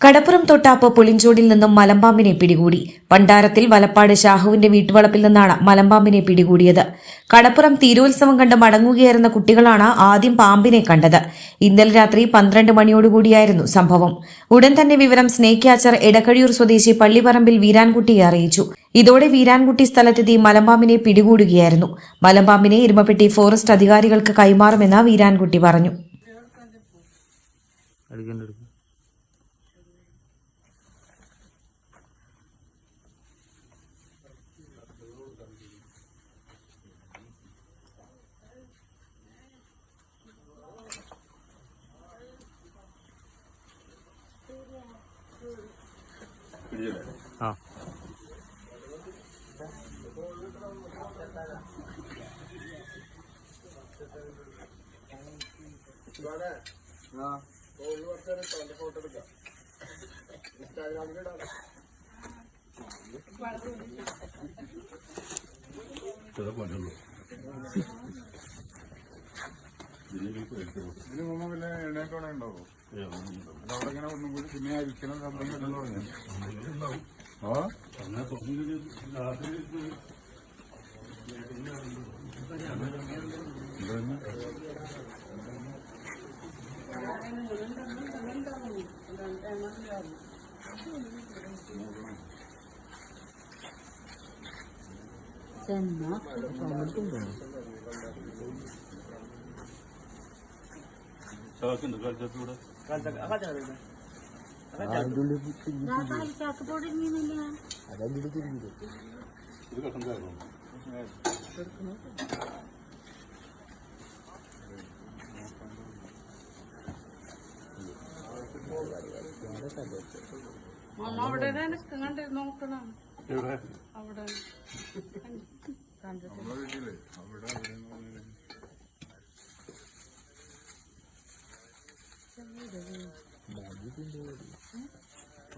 കടപ്പുറം തൊട്ടാപ്പ് പുളിഞ്ചോടിൽ നിന്നും മലമ്പാമ്പിനെ പിടികൂടി. പണ്ടാരത്തിൽ വലപ്പാട് ഷാഹുവിന്റെ വീട്ടുവളപ്പിൽ നിന്നാണ് മലമ്പാമ്പിനെ പിടികൂടിയത്. കടപ്പുറം തീരോത്സവം കണ്ട് മടങ്ങുകയായിരുന്ന കുട്ടികളാണ് ആദ്യം പാമ്പിനെ കണ്ടത്. ഇന്നലെ രാത്രി പന്ത്രണ്ട് മണിയോടുകൂടിയായിരുന്നു സംഭവം. ഉടൻ തന്നെ വിവരം സ്നേഹ്യാച്ചർ എടക്കഴിയൂർ സ്വദേശി പള്ളിപ്പറമ്പിൽ വീരാൻകുട്ടിയെ അറിയിച്ചു. ഇതോടെ വീരാൻകുട്ടി സ്ഥലത്തെത്തി മലമ്പാമ്പിനെ പിടികൂടുകയായിരുന്നു. മലമ്പാമ്പിനെ ഇരുമപ്പെട്ടി ഫോറസ്റ്റ് അധികാരികൾക്ക് കൈമാറുമെന്ന് വീരാൻകുട്ടി പറഞ്ഞു. ആ. ഇൻസ്റ്റാഗ്രാമിലിടാം. കൊണ്ടുള്ളൂ ഇതിന് മുമ്പ് പിന്നെ എണ്ണയൊക്കെ ഉണ്ടാവും അവിടെ ഇങ്ങനെ ഒന്നും കൂടി പിന്നെ അരിക്കണം സംഭവം കേട്ടെന്ന് പറഞ്ഞു. ആ? അവിടെ കണ്ട് നോക്കണം അവിടെ നമ്മുടെ വീട്ടിൽ അവിടെ അവിടെ